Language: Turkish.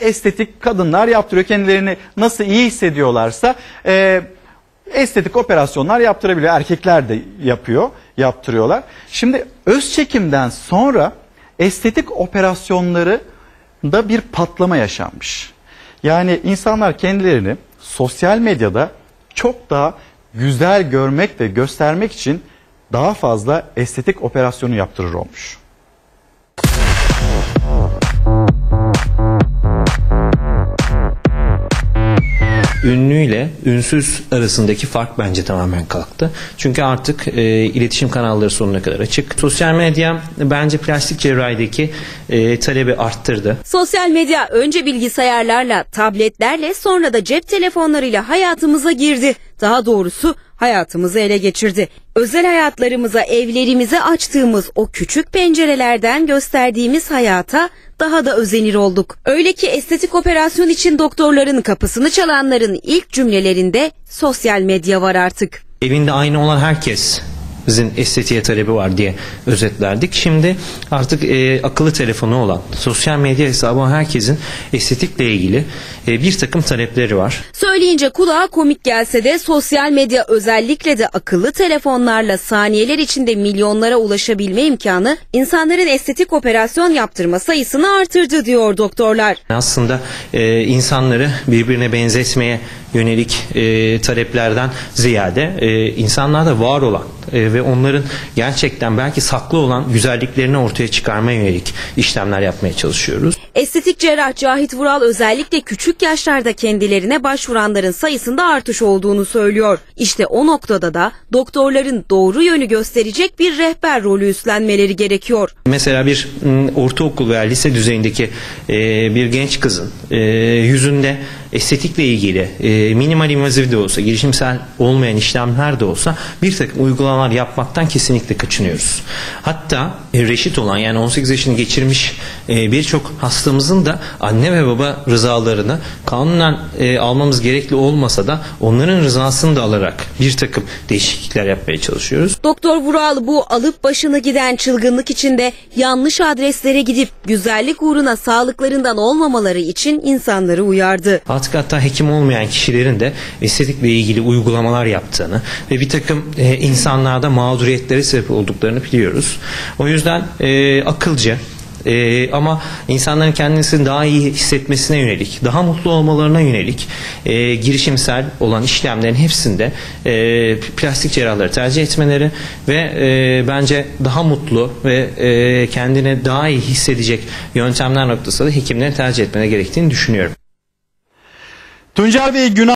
estetik kadınlar yaptırıyor. Kendilerini nasıl iyi hissediyorlarsa e, estetik operasyonlar yaptırabiliyor. Erkekler de yapıyor, yaptırıyorlar. Şimdi öz çekimden sonra estetik operasyonları da bir patlama yaşanmış. Yani insanlar kendilerini sosyal medyada çok daha güzel görmek ve göstermek için daha fazla estetik operasyonu yaptırır olmuş. Ünlüyle ünsüz arasındaki fark bence tamamen kalktı. Çünkü artık e, iletişim kanalları sonuna kadar açık. Sosyal medya bence plastik cerrahideki e, talebi arttırdı. Sosyal medya önce bilgisayarlarla, tabletlerle sonra da cep telefonlarıyla hayatımıza girdi. Daha doğrusu hayatımızı ele geçirdi. Özel hayatlarımıza, evlerimize açtığımız o küçük pencerelerden gösterdiğimiz hayata daha da özenir olduk. Öyle ki estetik operasyon için doktorların kapısını çalanların ilk cümlelerinde sosyal medya var artık. Evinde aynı olan herkes bizim estetiğe talebi var diye özetlerdik. Şimdi artık e, akıllı telefonu olan, sosyal medya hesabı herkesin estetikle ilgili e, bir takım talepleri var. Söyleyince kulağa komik gelse de sosyal medya özellikle de akıllı telefonlarla saniyeler içinde milyonlara ulaşabilme imkanı insanların estetik operasyon yaptırma sayısını artırdı diyor doktorlar. Aslında e, insanları birbirine benzetmeye yönelik e, taleplerden ziyade e, insanlarda var olan e, ve onların gerçekten belki saklı olan güzelliklerini ortaya çıkarmaya yönelik işlemler yapmaya çalışıyoruz. Estetik cerrah Cahit Vural özellikle küçük yaşlarda kendilerine başvuranların sayısında artış olduğunu söylüyor. İşte o noktada da doktorların doğru yönü gösterecek bir rehber rolü üstlenmeleri gerekiyor. Mesela bir m, ortaokul veya lise düzeyindeki bir genç kızın yüzünde estetikle ilgili minimal invaziv de olsa, girişimsel olmayan işlemler de olsa bir takım uygulamalar yapmaktan kesinlikle kaçınıyoruz. Hatta e, reşit olan yani 18 yaşını geçirmiş e, birçok hastamızın da anne ve baba rızalarını kanunen e, almamız gerekli olmasa da onların rızasını da alarak bir takım değişiklikler yapmaya çalışıyoruz. Doktor Vural bu alıp başını giden çılgınlık içinde yanlış adreslere gidip güzellik uğruna sağlıklarından olmamaları için insanları uyardı. Artık hatta hekim olmayan kişilerin de estetikle ilgili uygulamalar yaptığını ve bir takım e, insanlarda mağduriyetlere sebep olduklarını biliyoruz. O yüzden e, akılcı e, ama insanların kendisini daha iyi hissetmesine yönelik, daha mutlu olmalarına yönelik e, girişimsel olan işlemlerin hepsinde e, plastik cerrahları tercih etmeleri ve e, bence daha mutlu ve e, kendini daha iyi hissedecek yöntemler noktasında hekimlerin tercih etmeleri gerektiğini düşünüyorum. Tuncer Bey günah